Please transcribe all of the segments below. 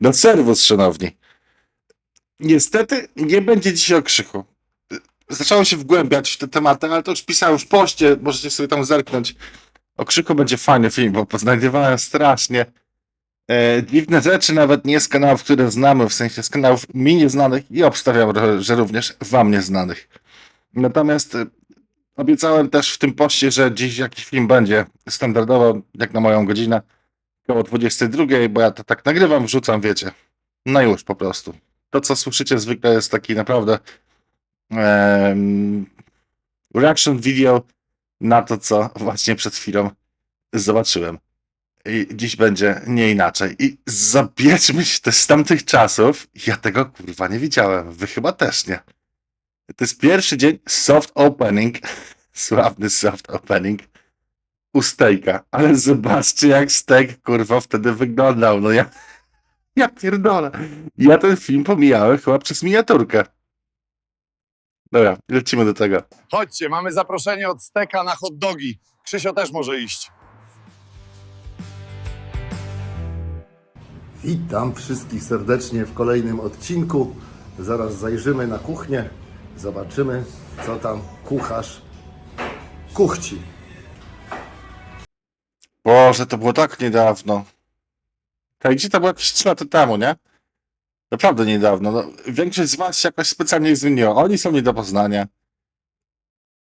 No serwus, szanowni. Niestety nie będzie dzisiaj o krzyku. Zacząłem się wgłębiać w te tematy, ale to już pisałem w poście, możecie sobie tam zerknąć. O krzyku będzie fajny film, bo poznajdywałem strasznie e, dziwne rzeczy, nawet nie z kanałów, które znamy, w sensie z kanałów mi nieznanych i obstawiam, że również wam nieznanych. Natomiast e, obiecałem też w tym poście, że dziś jakiś film będzie standardowo, jak na moją godzinę, około 22, bo ja to tak nagrywam, wrzucam, wiecie. No już po prostu. To, co słyszycie zwykle jest taki naprawdę em, reaction video na to, co właśnie przed chwilą zobaczyłem. I dziś będzie nie inaczej. I zabierzmy się też z tamtych czasów. Ja tego kurwa nie widziałem. Wy chyba też nie. To jest pierwszy dzień soft opening. Sławny soft opening u Stejka. Ale zobaczcie, jak Steak kurwa wtedy wyglądał. No ja, ja pierdolę. Ja ten film pomijałem chyba przez miniaturkę. Dobra, lecimy do tego. Chodźcie, mamy zaproszenie od Steka na hot dogi. Krzysio też może iść. Witam wszystkich serdecznie w kolejnym odcinku. Zaraz zajrzymy na kuchnię, zobaczymy, co tam kucharz kuchci. Boże, to było tak niedawno. Tak, gdzie to było jakieś 3 lata temu, nie? Naprawdę niedawno. No, większość z was się jakoś specjalnie nie zmieniła. Oni są nie do poznania.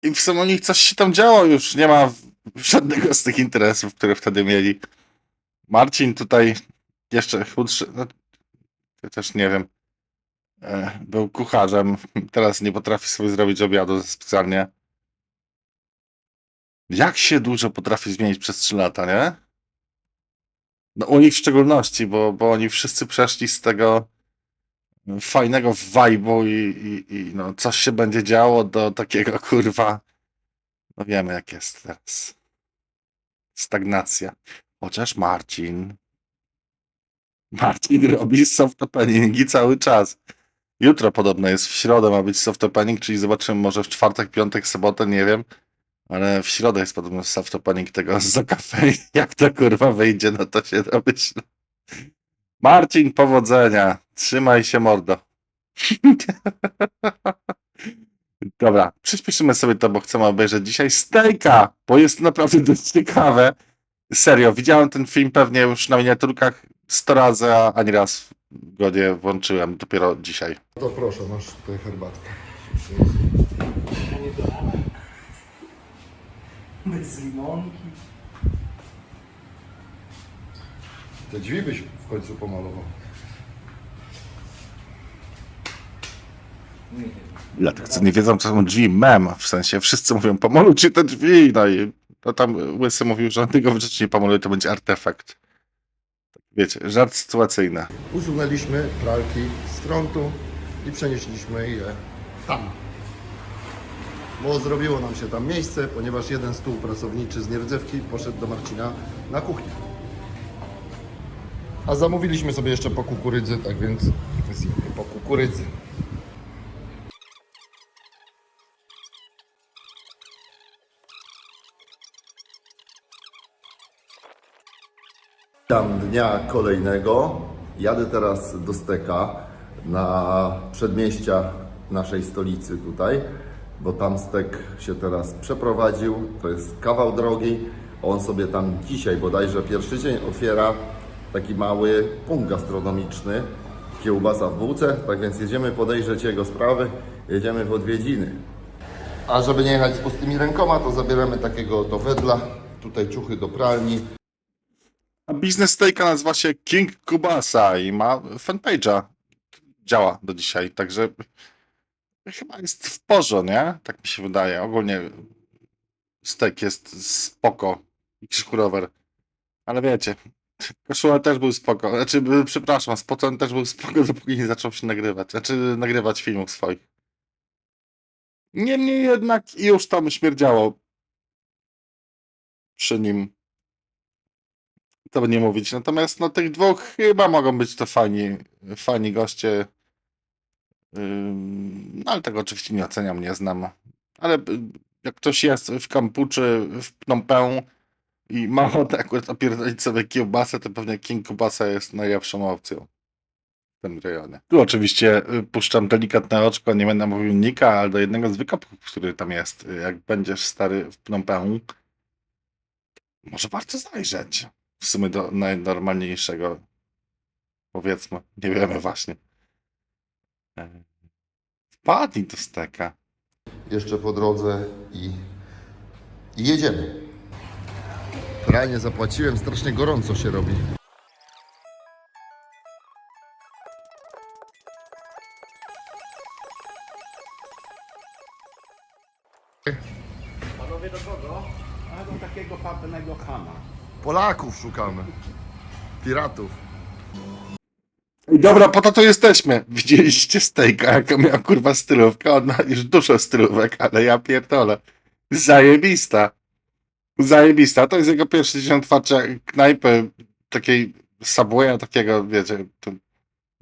I w sumie u nich coś się tam działo już. Nie ma żadnego z tych interesów, które wtedy mieli. Marcin tutaj jeszcze chudszy. No, ja też nie wiem. E, był kucharzem. Teraz nie potrafi sobie zrobić obiadu specjalnie. Jak się dużo potrafi zmienić przez 3 lata, nie? No u nich w szczególności, bo, bo oni wszyscy przeszli z tego fajnego vibe'u i, i, i no, coś się będzie działo do takiego kurwa. No wiemy jak jest teraz. Stagnacja. Chociaż Marcin. Marcin robi soft openingi cały czas. Jutro podobno jest w środę ma być soft opening, czyli zobaczymy może w czwartek, piątek, sobotę, nie wiem. Ale w środę jest podobno opening tego z kafe. Jak to kurwa wyjdzie, no to się domyślę. Marcin, powodzenia. Trzymaj się, mordo. Dobra, przyspieszymy sobie to, bo chcemy obejrzeć dzisiaj Stejka, bo jest to naprawdę dość ciekawe. Serio, widziałem ten film pewnie już na miniaturkach 100 razy, a ani raz go nie włączyłem, dopiero dzisiaj. To proszę, masz tutaj herbatkę. Bez limonki. Te drzwi byś w końcu pomalował. Dla tych, co nie wiedzą, co są drzwi, mem, w sensie wszyscy mówią, pomalujcie te drzwi, no i to tam Łysy mówił, że on tego w życiu nie pomaluje, to będzie artefakt. Wiecie, żart sytuacyjny. Usunęliśmy pralki z frontu i przenieśliśmy je tam. Bo zrobiło nam się tam miejsce, ponieważ jeden stół pracowniczy z nierdzewki poszedł do Marcina na kuchnię. A zamówiliśmy sobie jeszcze po kukurydzy, tak więc zjemy po kukurydzy. Witam dnia kolejnego. Jadę teraz do Steka na przedmieścia naszej stolicy tutaj, bo tam Stek się teraz przeprowadził. To jest kawał drogi. On sobie tam dzisiaj bodajże pierwszy dzień otwiera taki mały punkt gastronomiczny, kiełbasa w bułce. Tak więc jedziemy podejrzeć jego sprawy, jedziemy w odwiedziny. A żeby nie jechać z pustymi rękoma, to zabieramy takiego do wedla, tutaj ciuchy do pralni. A biznes Stejka nazywa się King Kubasa i ma fanpage'a. Działa do dzisiaj, także chyba jest w porze, nie? Tak mi się wydaje. Ogólnie Steak jest spoko i krzykurower. Ale wiecie, Koszula też był spoko. Znaczy, przepraszam, Spocon też był spoko, dopóki nie zaczął się nagrywać. Znaczy, nagrywać filmów swoich. Niemniej jednak już tam śmierdziało przy nim to by nie mówić. Natomiast no tych dwóch chyba mogą być to fani, fani goście. No, ale tego oczywiście nie oceniam, nie znam. Ale y, jak ktoś jest w Kampuczy, w Phnom Penh i ma ochotę akurat opierdolić sobie kiełbasę, to pewnie King Kiełbasa jest najlepszą opcją. tym rejonie. Tu oczywiście y, puszczam delikatne oczko, nie będę mówił Nika, ale do jednego z wykopów, który tam jest. Y, Jak będziesz stary w Phnom Penh, może warto zajrzeć. W sumie do najnormalniejszego, powiedzmy, nie wiemy właśnie. Wpadnij do steka. Jeszcze po drodze i, i jedziemy. Fajnie zapłaciłem, strasznie gorąco się robi. Panowie do kogo? A do takiego pewnego chama. Polaków szukamy. Piratów. Dobra, po to tu jesteśmy. Widzieliście stejka, jaka miała kurwa stylówkę. On ma już dużo stylówek, ale ja pierdolę. Zajebista. Zajebista. To jest jego pierwszy dzień otwarcia knajpy takiej Subwaya, takiego, wiecie, to,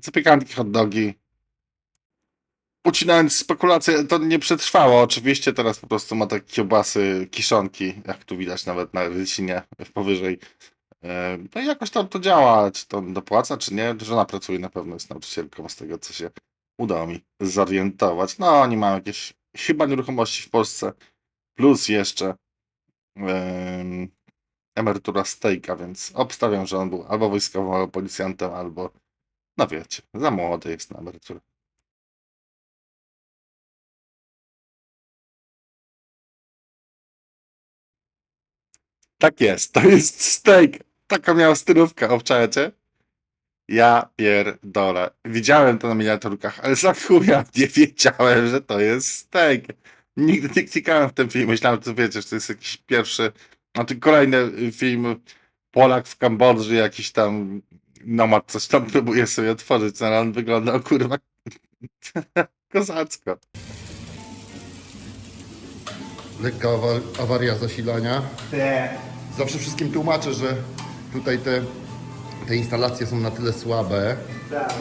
zapiekanki, hot dogi. Ucinając spekulacje, to nie przetrwało. Oczywiście teraz po prostu ma takie kiełbasy, kiszonki, jak tu widać nawet na rysinie powyżej. No i jakoś tam to działa, czy to dopłaca, czy nie. Żona pracuje na pewno, jest nauczycielką z tego, co się udało mi zorientować. No, oni mają jakieś chyba nieruchomości w Polsce, plus jeszcze em, emerytura stejka, więc obstawiam, że on był albo wojskowym, albo policjantem, albo no wiecie, za młody jest na emeryturę. Tak jest, to jest steak. Taka miała stylówka, obczajecie? Ja pierdolę. Widziałem to na miniaturkach, ale za chuja nie wiedziałem, że to jest steak. Nigdy nie klikałem w ten film. Myślałem, że to wiecie, że to jest jakiś pierwszy, znaczy kolejny film Polak w Kambodży, jakiś tam nomad coś tam próbuje sobie otworzyć, no, ale on wyglądał kurwa kozacko. Lekka awa- awaria zasilania. Te. Zawsze wszystkim tłumaczę, że tutaj te, te instalacje są na tyle słabe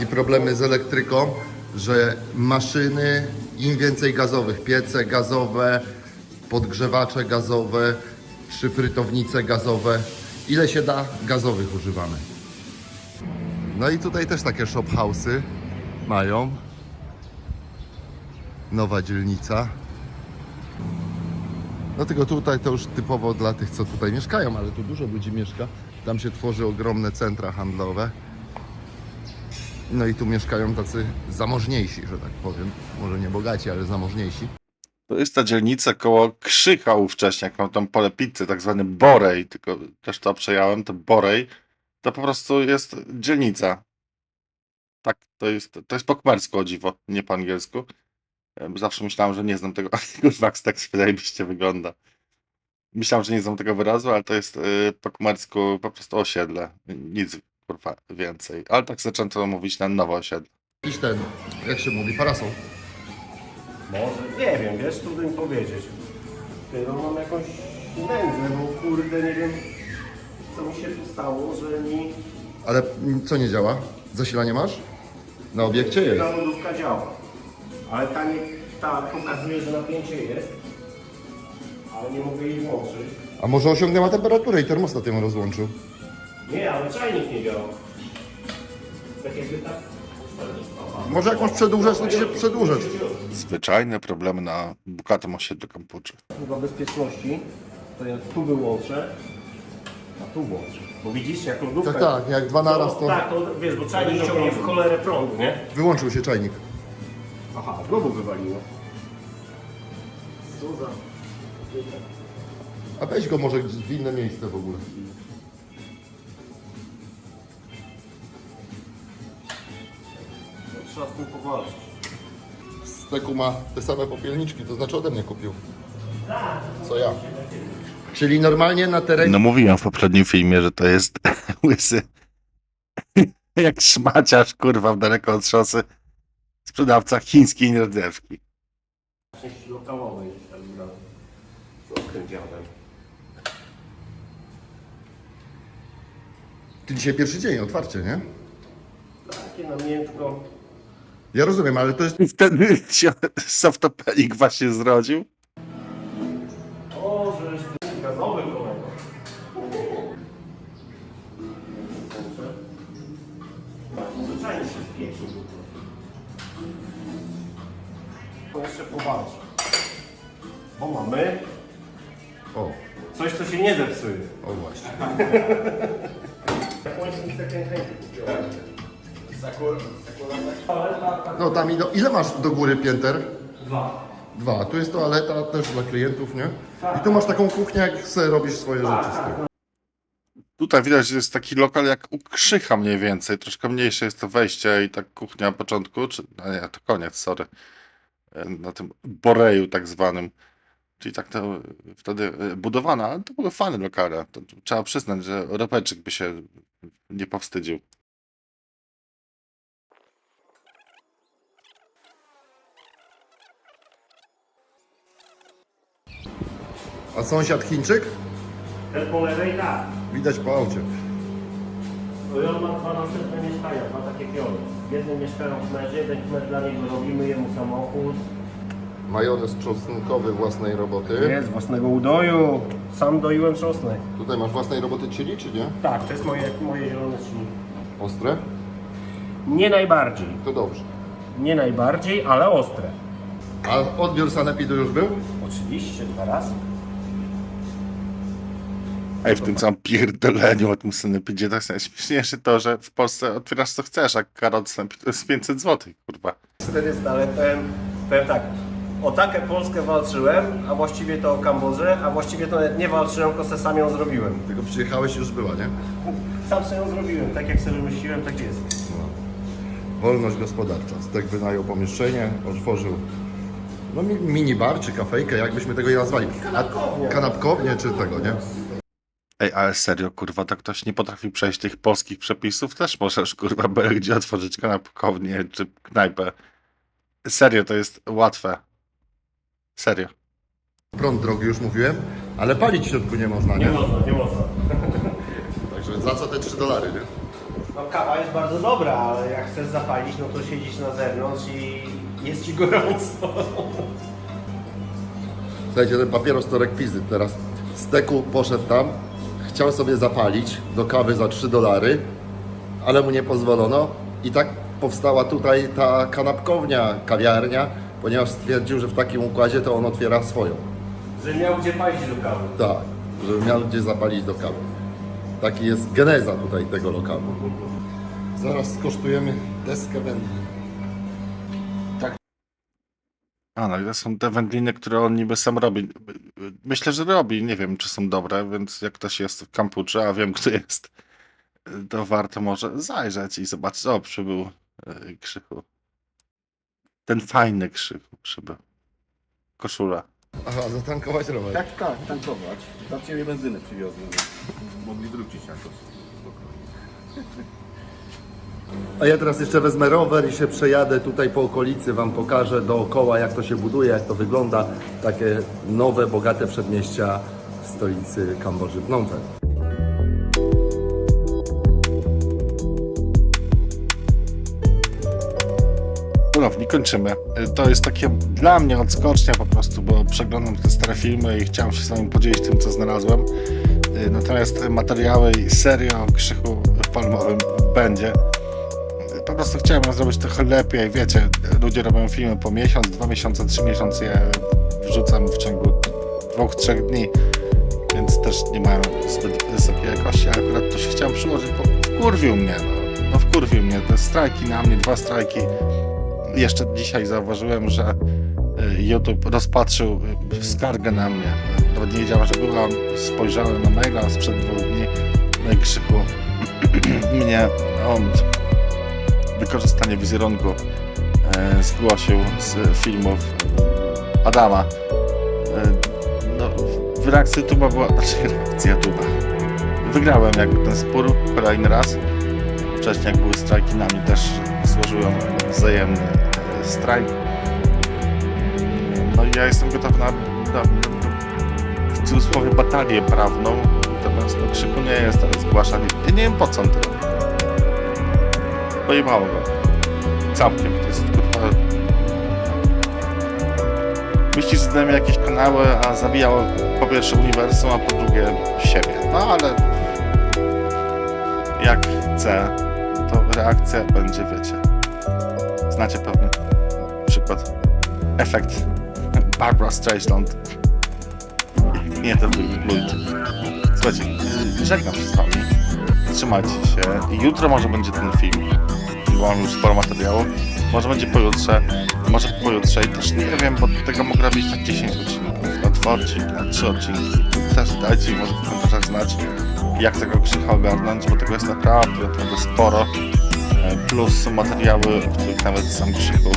i problemy z elektryką, że maszyny, im więcej gazowych, piece gazowe, podgrzewacze gazowe, szyfrytownice gazowe, ile się da, gazowych używamy. No i tutaj też takie shop house'y mają. Nowa dzielnica. No tylko tutaj to już typowo dla tych, co tutaj mieszkają, ale tu dużo ludzi mieszka. Tam się tworzy ogromne centra handlowe. No i tu mieszkają tacy zamożniejsi, że tak powiem. Może nie bogaci, ale zamożniejsi. To jest ta dzielnica koło Krzycha ówcześnie, jak mam tam pole pizzy, tak zwany Borej, tylko też to przejąłem, to Borej, to po prostu jest dzielnica. Tak, to jest, to jest po kmersku o dziwo, nie po angielsku. Zawsze myślałem, że nie znam tego, kurwa, tak wydaje wygląda. Myślałem, że nie znam tego wyrazu, ale to jest y, po kmersku po prostu osiedle, nic kurwa więcej. Ale tak zaczęto mówić na nowe osiedle. Jakiś ten, jak się mówi, parasol. Może, nie wiem, wiesz, trudno mi powiedzieć. Ty, no mam jakąś nędzę, bo kurde, nie wiem, co mi się tu stało, że mi Ale mm, co nie działa? Zasilanie masz? Na obiekcie jest. ta lodówka działa. Ale ta, nie, ta pokazuje, że napięcie jest, ale nie mogę jej włączyć. A może osiągnęła temperaturę i termostat ją rozłączył? Nie, ale czajnik nie działa. Tak jakby tak... Może jak masz przedłużać, to ci się przedłużać. Zwyczajne problemy na bukatym osiedlu Kampuczy. Dla bezpieczności to ja tu wyłączę, a tu włączę. Bo widzisz, jak lodówka... Tak, tak, jak dwa naraz to Tak, to wiesz, bo czajnik ciągnie w cholerę prądu, nie? wyłączył się czajnik. Aha, znowu wywaliło. Co za... A weź go może gdzieś w inne miejsce w ogóle. Trzeba z tym powalczyć. Steku ma te same popielniczki, to znaczy ode mnie kupił. Co ja. Czyli normalnie na terenie No mówiłem w poprzednim filmie, że to jest łysy jak szmaciarz, kurwa, w daleko od szosy sprzedawca chińskiej nerdewki. Części lokałowej tym dziadem? Ty dzisiaj pierwszy dzień, otwarcie, nie? Takie namiętko. Ja rozumiem, ale to jest... Wtedy się softopelik właśnie zrodził. O, że jest gazowy kolego. zwyczajnie się spieci. To jeszcze powalczy. Bo mamy O, coś, co się nie zepsuje. o właśnie. No tam idą, ile masz do góry pięter? Dwa. Dwa. Tu jest toaleta też dla klientów, nie? I tu masz taką kuchnię, jak sobie robisz swoje rzeczy z tym. Tutaj widać, że jest taki lokal jak u Krzycha mniej więcej. Troszkę mniejsze jest to wejście i tak kuchnia na początku. Czy, a nie, to koniec, sorry. E, Na tym Boreju tak zwanym. Czyli tak to wtedy e, budowana, ale to były fajne lokale. To, to trzeba przyznać, że Europejczyk by się nie powstydził. A sąsiad Chińczyk? Ten po lewej tak. Widać po aucie. No i on ma dwa następne mieszkania, dwa takie piony. W jednym mieszkają kmerzy, jeden kmer dla niego robimy, jemu samochód. Majonez czosnkowy własnej roboty. Jest, własnego udoju. Sam doiłem czosnek. Tutaj masz własnej roboty chili, czy nie? Tak, to jest moje, moje zielone chili. Ostre? Nie najbardziej. To dobrze. Nie najbardziej, ale ostre. A odbiór sanepidu już był? Oczywiście, dwa razy. Ej, w tym całym pierdoleniu o tym sanepidzie, to jest najśmieszniejsze to, że w Polsce otwierasz co chcesz, a kara od sanepidu to jest 500 zł, kurwa. 400, ale powiem, powiem tak. O takę Polskę walczyłem, a właściwie to o Kambodżę, a właściwie to nawet nie walczyłem, tylko se sam ją zrobiłem. Tylko przyjechałeś już była, nie? Sam sobie ją zrobiłem, tak jak sobie wymyśliłem, tak jest. Wolność gospodarcza. Stek wynajął pomieszczenie, otworzył no mi- minibar czy kafejkę, jakbyśmy tego nie nazwali. Kanapkownię. Kanapkownię czy tego, nie? Ej, ale serio, kurwa, to ktoś nie potrafi przejść tych polskich przepisów? Też możesz, kurwa, byle gdzie otworzyć kanapkownię czy knajpę. Serio, to jest łatwe. Serio. Prąd drogi już mówiłem, ale palić w środku nie można, Nie nie? można, nie można. Także za co te 3 dolary, nie? No kawa jest bardzo dobra, ale jak chcesz zapalić, no to siedzisz na zewnątrz i jest ci gorąco. Słuchajcie, ten papieros to rekwizyt teraz. Steku poszedł tam, chciał sobie zapalić do kawy za 3 dolary, ale mu nie pozwolono i tak powstała tutaj ta kanapkownia, kawiarnia, ponieważ stwierdził, że w takim układzie to on otwiera swoją. Że miał gdzie palić do kawy. Tak, żeby miał gdzie zapalić do kawy. Taki jest geneza tutaj tego lokalu. Zaraz skosztujemy deskę wędlin. A, no i to są te wędliny, które on niby sam robi. Myślę, że robi. Nie wiem, czy są dobre, więc jak ktoś jest w Kampuczy, a wiem, kto jest, to warto może zajrzeć i zobaczyć. O, przybył e, Krzychu. Ten fajny Krzychu przybył. Koszula. Aha, zatankować rower. Tak, tak, tankować. Tam ciebie benzynę przywiozłem. Mogli wrócić jakoś. A ja teraz jeszcze wezmę rower i się przejadę tutaj po okolicy, Wam pokażę dookoła jak to się buduje, jak to wygląda. Takie nowe, bogate przedmieścia stolicy Kambodży, Phnom Penh. Ponownie kończymy. Y, To jest takie dla mnie odskocznia po prostu, bo przeglądam te stare filmy i chciałem się z wami podzielić tym, co znalazłem. Y, Natomiast materiały i seria o krzychu palmowym będzie. Y, Po prostu chciałem zrobić trochę lepiej. Wiecie, ludzie robią filmy po miesiąc, dwa miesiące, trzy miesiące. Ja wrzucam w ciągu dwóch, trzech dni, więc też nie mają zbyt wysokiej jakości. A akurat to się chciałem przyłożyć, bo wkurwił mnie. No, no wkurwił mnie. Te strajki na mnie, dwa strajki. Jeszcze dzisiaj zauważyłem, że y, YouTube rozpatrzył y, skargę na mnie. Nawet nie wiedziałem, że była. Spojrzałem na maila sprzed dwóch dni. No i krzyku mnie on wykorzystanie wizerunku e, zgłosił z filmów Adama. E, no, w reakcji YouTube'a była, znaczy reakcja YouTube'a. Wygrałem jakby ten spór kolejny raz. Wcześniej jak były strajki na mnie też złożyłem wzajemny e, strajk. No i ja jestem gotowy na, na, w cudzysłowie batalię prawną, natomiast no, krzyku nie jest teraz zgłaszany. Ja nie wiem po co on to robi. Pojebało go. Całkiem. To jest kurwa... Myślisz, że znamy jakieś kanały, a zabijał po pierwsze uniwersum, a po drugie siebie. No ale jak chce, to reakcja będzie, wiecie. Znacie pewnie przykład. Efekt Barbara Streisand. Nie, to był Lloyd. Słuchajcie, żegnam się z wami. Trzymajcie się. Jutro może będzie ten film. Bo mam już sporo materiału. Może będzie pojutrze, może pojutrze i też nie wiem, bo tego mogę robić tak 10 odcinków, na 2 odcinki, na 3 odcinki. Też dajcie może w komentarzach znać, jak tego krzycha ogarnąć, bo tego jest naprawdę, naprawdę sporo. E, Plus materiały, o których nawet sam Krzychu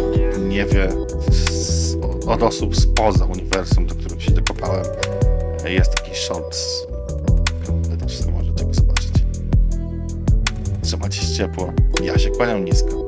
nie wie z, od osób spoza uniwersum, do których się dokopałem. Jest taki shorts, wy też możecie go zobaczyć. Trzymajcie się ciepło. Ja się kłaniam nisko.